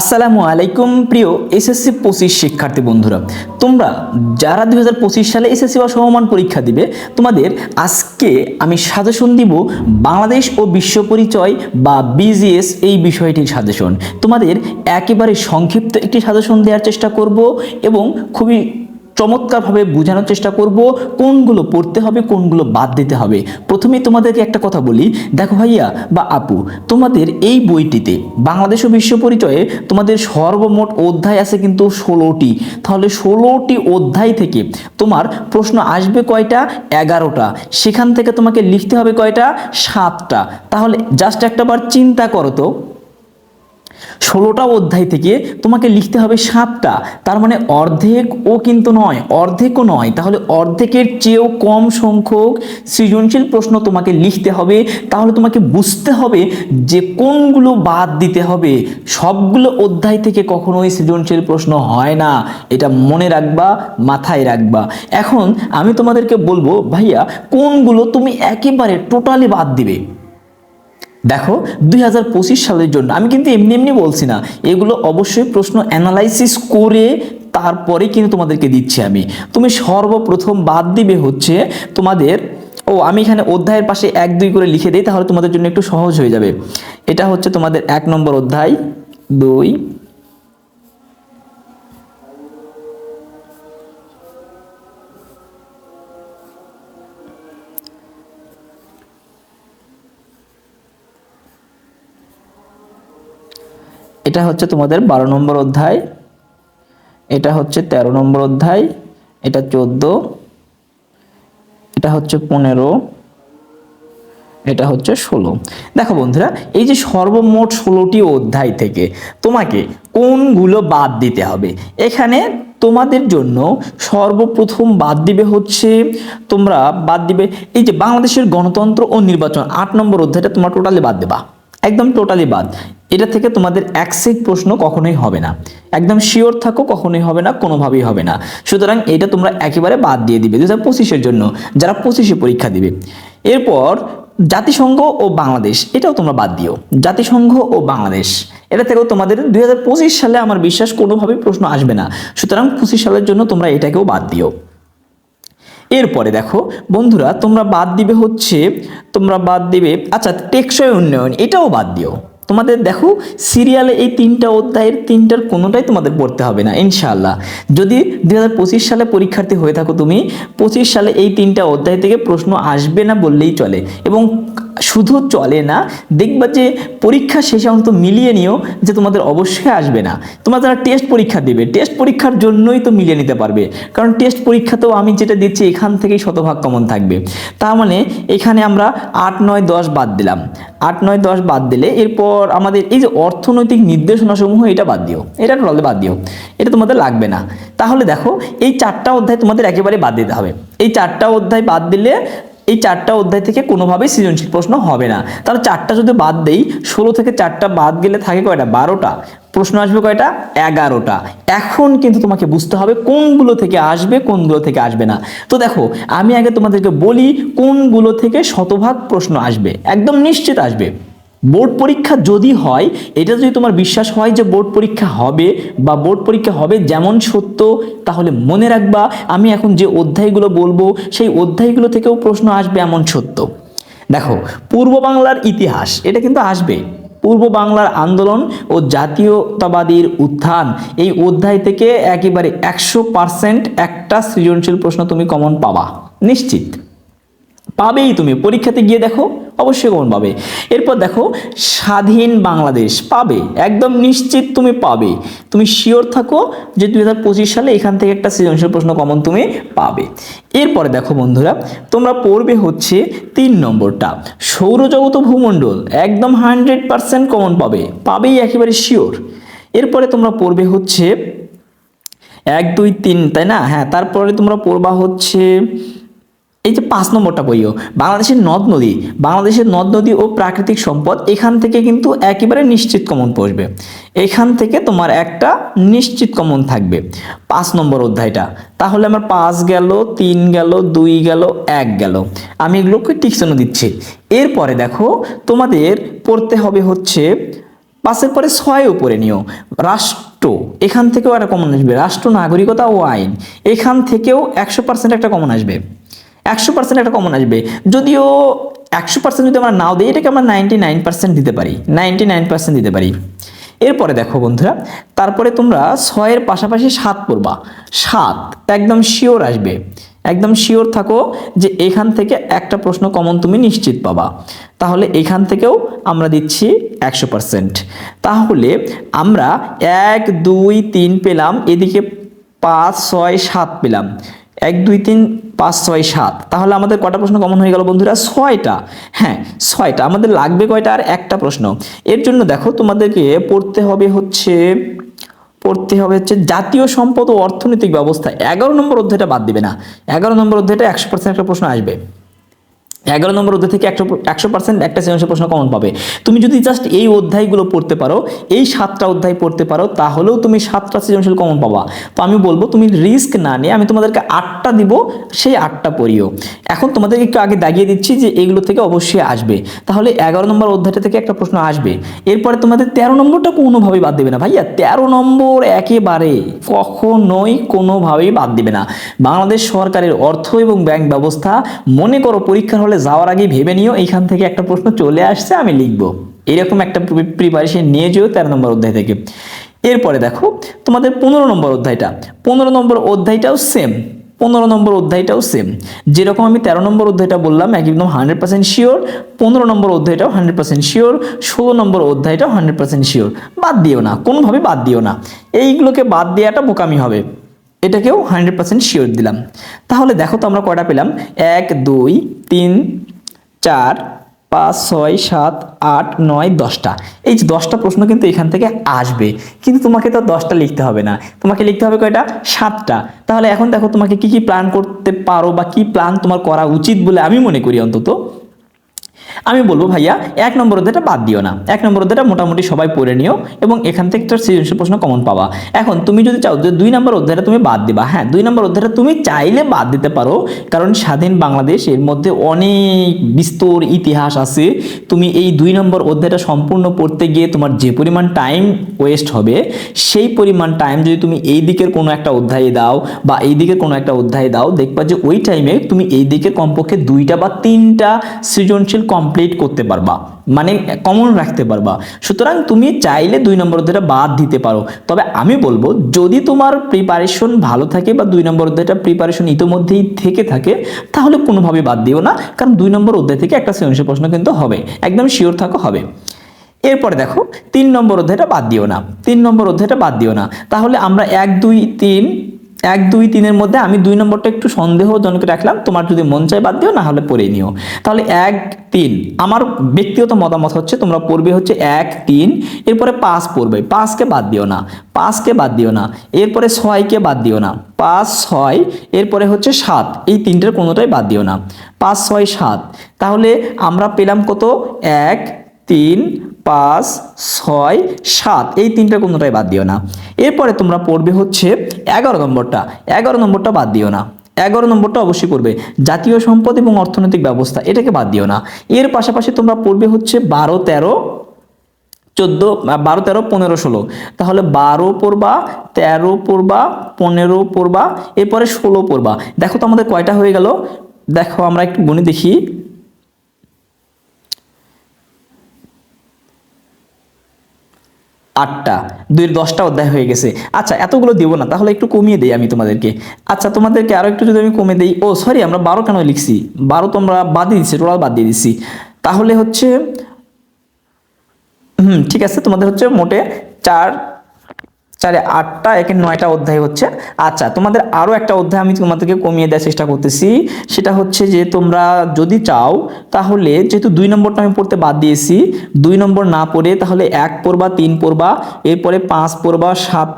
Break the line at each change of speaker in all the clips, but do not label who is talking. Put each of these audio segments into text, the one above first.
আসসালামু আলাইকুম প্রিয় এসএসসি পঁচিশ শিক্ষার্থী বন্ধুরা তোমরা যারা দুই সালে এসএসসি বা সমমান পরীক্ষা দিবে তোমাদের আজকে আমি সাজেশন দিব বাংলাদেশ ও বিশ্ব পরিচয় বা বিজিএস এই বিষয়টির সাজেশন তোমাদের একেবারে সংক্ষিপ্ত একটি সাজেশন দেওয়ার চেষ্টা করব এবং খুবই চমৎকারভাবে বোঝানোর চেষ্টা করব কোনগুলো পড়তে হবে কোনগুলো বাদ দিতে হবে প্রথমে তোমাদেরকে একটা কথা বলি দেখো ভাইয়া বা আপু তোমাদের এই বইটিতে বাংলাদেশ ও বিশ্ব পরিচয়ে তোমাদের সর্বমোট অধ্যায় আছে কিন্তু ষোলোটি তাহলে ষোলোটি অধ্যায় থেকে তোমার প্রশ্ন আসবে কয়টা এগারোটা সেখান থেকে তোমাকে লিখতে হবে কয়টা সাতটা তাহলে জাস্ট একটাবার চিন্তা করো তো ষোলোটা অধ্যায় থেকে তোমাকে লিখতে হবে সাতটা তার মানে অর্ধেক ও কিন্তু নয় অর্ধেকও নয় তাহলে অর্ধেকের চেয়েও কম সংখ্যক সৃজনশীল প্রশ্ন তোমাকে লিখতে হবে তাহলে তোমাকে বুঝতে হবে যে কোনগুলো বাদ দিতে হবে সবগুলো অধ্যায় থেকে কখনোই সৃজনশীল প্রশ্ন হয় না এটা মনে রাখবা মাথায় রাখবা এখন আমি তোমাদেরকে বলবো ভাইয়া কোনগুলো তুমি একেবারে টোটালি বাদ দিবে দেখো দুই সালের জন্য আমি কিন্তু এমনি এমনি বলছি না এগুলো অবশ্যই প্রশ্ন অ্যানালাইসিস করে তারপরে কিন্তু তোমাদেরকে দিচ্ছি আমি তুমি সর্বপ্রথম বাদ দিবে হচ্ছে তোমাদের ও আমি এখানে অধ্যায়ের পাশে এক দুই করে লিখে দিই তাহলে তোমাদের জন্য একটু সহজ হয়ে যাবে এটা হচ্ছে তোমাদের এক নম্বর অধ্যায় দুই এটা হচ্ছে তোমাদের বারো নম্বর অধ্যায় এটা হচ্ছে ১৩ নম্বর অধ্যায় এটা ১৪ এটা হচ্ছে পনেরো এটা হচ্ছে ষোলো দেখো বন্ধুরা এই যে সর্বমোট ষোলোটি অধ্যায় থেকে তোমাকে কোনগুলো বাদ দিতে হবে এখানে তোমাদের জন্য সর্বপ্রথম বাদ দিবে হচ্ছে তোমরা বাদ দিবে এই যে বাংলাদেশের গণতন্ত্র ও নির্বাচন আট নম্বর অধ্যায়টা তোমরা টোটালি বাদ দেবা একদম টোটালি বাদ এটা থেকে তোমাদের এক প্রশ্ন কখনোই হবে না একদম শিওর থাকো কখনোই হবে না কোনোভাবেই হবে না সুতরাং এটা তোমরা একেবারে বাদ দিয়ে দিবে দু হাজার পঁচিশের জন্য যারা পঁচিশে পরীক্ষা দিবে এরপর জাতিসংঘ ও বাংলাদেশ এটাও তোমরা বাদ দিও জাতিসংঘ ও বাংলাদেশ এটা থেকেও তোমাদের দুই সালে আমার বিশ্বাস কোনোভাবেই প্রশ্ন আসবে না সুতরাং পঁচিশ সালের জন্য তোমরা এটাকেও বাদ দিও এরপরে দেখো বন্ধুরা তোমরা বাদ দিবে হচ্ছে তোমরা বাদ দিবে আচ্ছা টেকসই উন্নয়ন এটাও বাদ দিও তোমাদের দেখো সিরিয়ালে এই তিনটা অধ্যায়ের তিনটার কোনোটাই তোমাদের পড়তে হবে না ইনশাআল্লাহ যদি দুই সালে পরীক্ষার্থী হয়ে থাকো তুমি পঁচিশ সালে এই তিনটা অধ্যায় থেকে প্রশ্ন আসবে না বললেই চলে এবং শুধু চলে না দেখবা যে পরীক্ষা শেষে অন্তত মিলিয়ে নিও যে তোমাদের অবশ্যই আসবে না তোমরা যারা টেস্ট পরীক্ষা দেবে টেস্ট পরীক্ষার জন্যই তো মিলিয়ে নিতে পারবে কারণ টেস্ট পরীক্ষাতেও আমি যেটা দিচ্ছি এখান থেকেই শতভাগ কমন থাকবে তার মানে এখানে আমরা আট নয় দশ বাদ দিলাম আট নয় দশ বাদ দিলে এরপর আমাদের এই যে অর্থনৈতিক নির্দেশনাসমূহ এটা বাদ দিও এটা টোটালি বাদ দিও এটা তোমাদের লাগবে না তাহলে দেখো এই চারটা অধ্যায় তোমাদের একেবারে বাদ দিতে হবে এই চারটা অধ্যায় বাদ দিলে এই চারটা অধ্যায় থেকে কোনোভাবেই সৃজনশীল প্রশ্ন হবে না তাহলে চারটা যদি বাদ দেই ষোলো থেকে চারটা বাদ গেলে থাকে কয়টা বারোটা প্রশ্ন আসবে কয়টা এগারোটা এখন কিন্তু তোমাকে বুঝতে হবে কোনগুলো থেকে আসবে কোনগুলো থেকে আসবে না তো দেখো আমি আগে তোমাদেরকে বলি কোনগুলো থেকে শতভাগ প্রশ্ন আসবে একদম নিশ্চিত আসবে বোর্ড পরীক্ষা যদি হয় এটা যদি তোমার বিশ্বাস হয় যে বোর্ড পরীক্ষা হবে বা বোর্ড পরীক্ষা হবে যেমন সত্য তাহলে মনে রাখবা আমি এখন যে অধ্যায়গুলো বলবো সেই অধ্যায়গুলো থেকেও প্রশ্ন আসবে এমন সত্য দেখো পূর্ব বাংলার ইতিহাস এটা কিন্তু আসবে পূর্ব বাংলার আন্দোলন ও জাতীয়তাবাদীর উত্থান এই অধ্যায় থেকে একেবারে একশো পার্সেন্ট একটা সৃজনশীল প্রশ্ন তুমি কমন পাবা নিশ্চিত পাবেই তুমি পরীক্ষাতে গিয়ে দেখো অবশ্যই কমন পাবে এরপর দেখো স্বাধীন বাংলাদেশ পাবে একদম নিশ্চিত তুমি পাবে তুমি শিওর থাকো যে দুই সালে এখান থেকে একটা সৃজনশীল প্রশ্ন কমন তুমি পাবে এরপরে দেখো বন্ধুরা তোমরা পড়বে হচ্ছে তিন নম্বরটা সৌরজগত ভূমণ্ডল একদম হান্ড্রেড পারসেন্ট কমন পাবে পাবেই একেবারে শিওর এরপরে তোমরা পড়বে হচ্ছে এক দুই তিন তাই না হ্যাঁ তারপরে তোমরা পড়বা হচ্ছে এই যে পাঁচ নম্বরটা বইও বাংলাদেশের নদ নদী বাংলাদেশের নদ নদী ও প্রাকৃতিক সম্পদ এখান থেকে কিন্তু একেবারে নিশ্চিত কমন পড়বে এখান থেকে তোমার একটা নিশ্চিত কমন থাকবে পাঁচ নম্বর অধ্যায়টা তাহলে আমার পাঁচ গেল তিন গেল দুই গেল এক গেল আমি এগুলোকে টিকশনও দিচ্ছি এরপরে দেখো তোমাদের পড়তে হবে হচ্ছে পাশের পরে ছয় উপরে নিও রাষ্ট্র এখান থেকেও একটা কমন আসবে রাষ্ট্র নাগরিকতা ও আইন এখান থেকেও একশো পার্সেন্ট একটা কমন আসবে একশো পার্সেন্ট একটা কমন আসবে যদিও একশো পার্সেন্ট যদি আমরা নাও দিই এটাকে আমরা নাইনটি নাইন পার্সেন্ট দিতে পারি নাইনটি নাইন পার্সেন্ট দিতে পারি এরপরে দেখো বন্ধুরা তারপরে তোমরা ছয়ের পাশাপাশি সাত পড়বা সাত একদম শিওর আসবে একদম শিওর থাকো যে এখান থেকে একটা প্রশ্ন কমন তুমি নিশ্চিত পাবা তাহলে এখান থেকেও আমরা দিচ্ছি একশো পার্সেন্ট তাহলে আমরা এক দুই তিন পেলাম এদিকে পাঁচ ছয় সাত পেলাম এক দুই তিন পাঁচ ছয় সাত তাহলে আমাদের কটা প্রশ্ন কমন হয়ে গেল বন্ধুরা ছয়টা হ্যাঁ ছয়টা আমাদের লাগবে কয়টা আর একটা প্রশ্ন এর জন্য দেখো তোমাদেরকে পড়তে হবে হচ্ছে পড়তে হবে হচ্ছে জাতীয় সম্পদ ও অর্থনৈতিক ব্যবস্থা এগারো নম্বর অধ্যায়টা বাদ দিবে না এগারো নম্বর অধ্যায়টা একশো পার্সেন্ট একটা প্রশ্ন আসবে এগারো নম্বর অধ্যায় থেকে একশো একশো পার্সেন্ট একটা সৃজনশীল প্রশ্ন কমন পাবে তুমি যদি জাস্ট এই অধ্যায়গুলো পড়তে পারো এই সাতটা অধ্যায় পড়তে পারো তাহলেও তুমি সাতটা সৃজনশীল কমন পাবা তো আমি বলবো তুমি রিস্ক না নিয়ে আমি তোমাদেরকে আটটা দিব সেই আটটা পড়িও এখন তোমাদেরকে একটু আগে দাগিয়ে দিচ্ছি যে এগুলো থেকে অবশ্যই আসবে তাহলে এগারো নম্বর অধ্যায়টা থেকে একটা প্রশ্ন আসবে এরপরে তোমাদের তেরো নম্বরটা কোনোভাবেই বাদ দেবে না ভাইয়া তেরো নম্বর একেবারে কখনোই কোনোভাবেই বাদ দেবে না বাংলাদেশ সরকারের অর্থ এবং ব্যাংক ব্যবস্থা মনে করো পরীক্ষার হলে করে যাওয়ার আগে ভেবে নিও এইখান থেকে একটা প্রশ্ন চলে আসছে আমি লিখব এরকম একটা প্রিপারেশন নিয়ে যেও তেরো নম্বর অধ্যায় থেকে এরপরে দেখো তোমাদের পনেরো নম্বর অধ্যায়টা পনেরো নম্বর অধ্যায়টাও সেম পনেরো নম্বর অধ্যায়টাও সেম যেরকম আমি তেরো নম্বর অধ্যায়টা বললাম একদম হান্ড্রেড পার্সেন্ট শিওর পনেরো নম্বর অধ্যায়টাও হান্ড্রেড পার্সেন্ট শিওর ষোলো নম্বর অধ্যায়টাও হান্ড্রেড পার্সেন্ট শিওর বাদ দিও না কোনোভাবে বাদ দিও না এইগুলোকে বাদ দেওয়াটা বোকামি হবে এটাকেও হান্ড্রেড পার্সেন্ট শিওর দিলাম তাহলে দেখো তো আমরা কয়টা পেলাম এক দুই তিন চার পাঁচ ছয় সাত আট নয় দশটা এই যে দশটা প্রশ্ন কিন্তু এখান থেকে আসবে কিন্তু তোমাকে তো দশটা লিখতে হবে না তোমাকে লিখতে হবে কয়টা সাতটা তাহলে এখন দেখো তোমাকে কি কি প্ল্যান করতে পারো বা কি প্ল্যান তোমার করা উচিত বলে আমি মনে করি অন্তত আমি বলবো ভাইয়া এক নম্বর অধ্যায়টা বাদ দিও না এক নম্বর অধ্যায়টা মোটামুটি সবাই পড়ে নিও এবং এখান থেকে একটা সৃজনশীল প্রশ্ন কমন পাওয়া এখন তুমি যদি চাও যে দুই নম্বর অধ্যায়টা তুমি বাদ দিবা হ্যাঁ দুই নম্বর অধ্যায়টা তুমি চাইলে বাদ দিতে পারো কারণ স্বাধীন বাংলাদেশ এর মধ্যে অনেক বিস্তর ইতিহাস আছে তুমি এই দুই নম্বর অধ্যায়টা সম্পূর্ণ পড়তে গিয়ে তোমার যে পরিমাণ টাইম ওয়েস্ট হবে সেই পরিমাণ টাইম যদি তুমি এই দিকের কোনো একটা অধ্যায়ে দাও বা এই দিকের কোনো একটা অধ্যায়ে দাও দেখবা যে ওই টাইমে তুমি এই দিকের কমপক্ষে দুইটা বা তিনটা সৃজনশীল কম কমপ্লিট করতে পারবা মানে কমন রাখতে পারবা সুতরাং তুমি চাইলে দুই নম্বর অধ্যায়টা বাদ দিতে পারো তবে আমি বলবো যদি তোমার প্রিপারেশন ভালো থাকে বা দুই নম্বর অধ্যায়টা প্রিপারেশন ইতোমধ্যেই থেকে থাকে তাহলে কোনোভাবে বাদ দিও না কারণ দুই নম্বর অধ্যায় থেকে একটা সৃজনশীল প্রশ্ন কিন্তু হবে একদম শিওর থাকো হবে এরপরে দেখো তিন নম্বর অধ্যায়টা বাদ দিও না তিন নম্বর অধ্যায়টা বাদ দিও না তাহলে আমরা এক দুই তিন এক দুই তিনের মধ্যে আমি দুই নম্বরটা একটু সন্দেহজনক রাখলাম তোমার যদি মন চায় বাদ দিও না হলে পড়ে নিও তাহলে এক তিন আমার ব্যক্তিগত মতামত হচ্ছে তোমরা পড়বে হচ্ছে এক তিন এরপরে পাঁচ পড়বে পাঁচকে বাদ দিও না পাঁচকে বাদ দিও না এরপরে ছয়কে বাদ দিও না পাঁচ ছয় এরপরে হচ্ছে সাত এই তিনটের কোনোটাই বাদ দিও না পাঁচ ছয় সাত তাহলে আমরা পেলাম কত এক তিন পাঁচ ছয় সাত এই তিনটা কোনোটাই বাদ দিও না এরপরে তোমরা পড়বে হচ্ছে এগারো নম্বরটা এগারো নম্বরটা বাদ দিও না এগারো নম্বরটা অবশ্যই পড়বে জাতীয় সম্পদ এবং অর্থনৈতিক ব্যবস্থা এটাকে বাদ দিও না এর পাশাপাশি তোমরা পড়বে হচ্ছে বারো তেরো চোদ্দো বারো তেরো পনেরো ষোলো তাহলে বারো পড়বা তেরো পড়বা পনেরো পড়বা এরপরে ষোলো পড়বা দেখো তো আমাদের কয়টা হয়ে গেল দেখো আমরা একটু গুনে দেখি আটটা দুই দশটা অধ্যায় হয়ে গেছে আচ্ছা এতগুলো দেবো না তাহলে একটু কমিয়ে দিই আমি তোমাদেরকে আচ্ছা তোমাদেরকে আরও একটু যদি আমি কমে দিই ও সরি আমরা বারো কেন লিখছি বারো তোমরা বাদ দিয়ে দিচ্ছি টোটাল বাদ দিয়ে দিচ্ছি তাহলে হচ্ছে হুম ঠিক আছে তোমাদের হচ্ছে মোটে চার চারে আটটা একে নয়টা অধ্যায় হচ্ছে আচ্ছা তোমাদের আরও একটা অধ্যায় আমি তোমাদেরকে কমিয়ে দেওয়ার চেষ্টা করতেছি সেটা হচ্ছে যে তোমরা যদি চাও তাহলে যেহেতু দুই নম্বরটা আমি পড়তে বাদ দিয়েছি দুই নম্বর না পড়ে তাহলে এক পড়বা তিন পড়বা এরপরে পাঁচ পড়বা সাত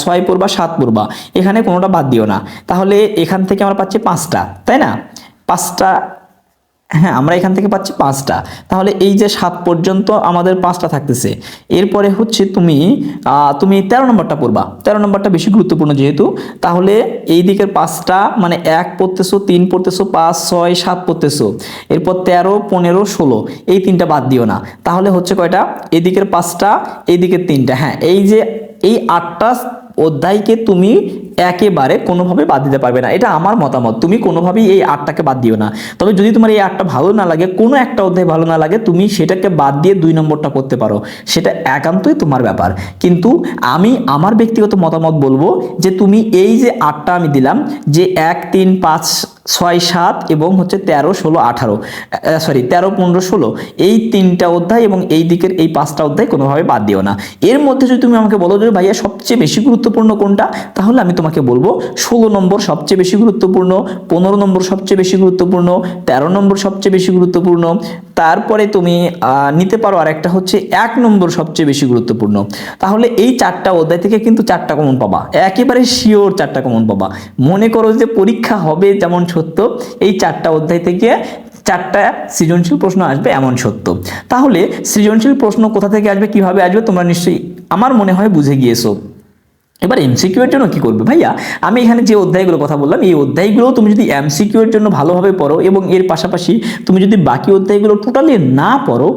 ছয় পড়বা সাত পড়বা এখানে কোনোটা বাদ দিও না তাহলে এখান থেকে আমরা পাচ্ছি পাঁচটা তাই না পাঁচটা হ্যাঁ আমরা এখান থেকে পাচ্ছি পাঁচটা তাহলে এই যে সাত পর্যন্ত আমাদের পাঁচটা থাকতেছে এরপরে হচ্ছে তুমি তুমি তেরো নম্বরটা পড়বা তেরো নম্বরটা বেশি গুরুত্বপূর্ণ যেহেতু তাহলে এই দিকের পাঁচটা মানে এক পড়তেছো তিন পড়তেছো পাঁচ ছয় সাত পড়তেছো এরপর তেরো পনেরো ষোলো এই তিনটা বাদ দিও না তাহলে হচ্ছে কয়টা এদিকের পাঁচটা এই দিকের তিনটা হ্যাঁ এই যে এই আটটা অধ্যায়কে তুমি একেবারে কোনোভাবে বাদ দিতে পারবে না এটা আমার মতামত তুমি কোনোভাবেই এই আটটাকে বাদ দিও না তবে যদি তোমার এই আটটা ভালো না লাগে কোনো একটা অধ্যায় ভালো না লাগে তুমি সেটাকে বাদ দিয়ে দুই নম্বরটা করতে পারো সেটা একান্তই তোমার ব্যাপার কিন্তু আমি আমার ব্যক্তিগত মতামত বলবো যে তুমি এই যে আটটা আমি দিলাম যে এক তিন পাঁচ ছয় সাত এবং হচ্ছে তেরো ষোলো আঠারো সরি তেরো পনেরো ষোলো এই তিনটা অধ্যায় এবং এই দিকের এই পাঁচটা অধ্যায় কোনোভাবে বাদ দিও না এর মধ্যে যদি তুমি আমাকে বলো যে ভাইয়া সবচেয়ে বেশি গুরুত্বপূর্ণ কোনটা তাহলে আমি তোমাকে তোমাকে বলবো ষোলো নম্বর সবচেয়ে বেশি গুরুত্বপূর্ণ পনেরো নম্বর সবচেয়ে বেশি গুরুত্বপূর্ণ তেরো নম্বর সবচেয়ে বেশি গুরুত্বপূর্ণ তারপরে তুমি নিতে পারো আর একটা হচ্ছে এক নম্বর সবচেয়ে বেশি গুরুত্বপূর্ণ তাহলে এই চারটা অধ্যায় থেকে কিন্তু চারটা কমন পাবা একেবারে শিওর চারটা কমন পাবা মনে করো যে পরীক্ষা হবে যেমন সত্য এই চারটা অধ্যায় থেকে চারটা সৃজনশীল প্রশ্ন আসবে এমন সত্য তাহলে সৃজনশীল প্রশ্ন কোথা থেকে আসবে কিভাবে আসবে তোমরা নিশ্চয়ই আমার মনে হয় বুঝে গিয়েছো এবার এমসিকিউ এর জন্য কি করবে ভাইয়া আমি এখানে যে অধ্যায়গুলো কথা বললাম এই অধ্যায়গুলো তুমি যদি এমসিকিউ এর জন্য ভালোভাবে পড়ো এবং এর পাশাপাশি তুমি যদি বাকি অধ্যায়গুলো টোটালি না পড়ো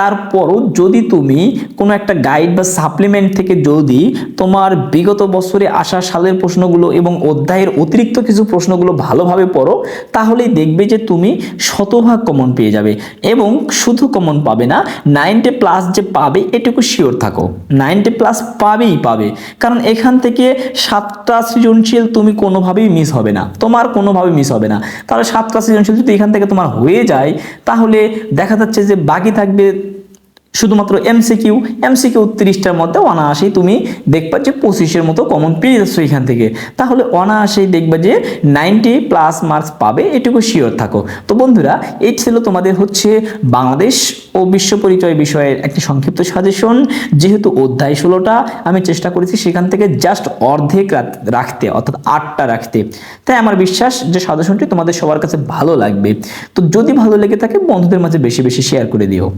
তারপরও যদি তুমি কোনো একটা গাইড বা সাপ্লিমেন্ট থেকে যদি তোমার বিগত বছরে আসা সালের প্রশ্নগুলো এবং অধ্যায়ের অতিরিক্ত কিছু প্রশ্নগুলো ভালোভাবে পড়ো তাহলেই দেখবে যে তুমি শতভাগ কমন পেয়ে যাবে এবং শুধু কমন পাবে না নাইনটে প্লাস যে পাবে এটুকু শিওর থাকো নাইনটে প্লাস পাবেই পাবে কারণ এখান থেকে সাতটা সৃজনশীল তুমি কোনোভাবেই মিস হবে না তোমার কোনোভাবে মিস হবে না তাহলে সাতটা সৃজনশীল যদি এখান থেকে তোমার হয়ে যায় তাহলে দেখা যাচ্ছে যে বাকি থাকবে শুধুমাত্র এমসিকিউ এমসিকিউ তিরিশটার মধ্যে অনায়াসেই তুমি দেখবা যে পঁচিশের মতো কমন পেয়ে যাচ্ছ এখান থেকে তাহলে অনায়াসেই দেখবা যে নাইনটি প্লাস মার্কস পাবে এটুকু শিওর থাকো তো বন্ধুরা এই ছিল তোমাদের হচ্ছে বাংলাদেশ ও বিশ্ব পরিচয় বিষয়ের একটি সংক্ষিপ্ত সাজেশন যেহেতু অধ্যায় ষোলোটা আমি চেষ্টা করেছি সেখান থেকে জাস্ট অর্ধেক রাখতে অর্থাৎ আটটা রাখতে তাই আমার বিশ্বাস যে সাজেশনটি তোমাদের সবার কাছে ভালো লাগবে তো যদি ভালো লেগে থাকে বন্ধুদের মাঝে বেশি বেশি শেয়ার করে দিও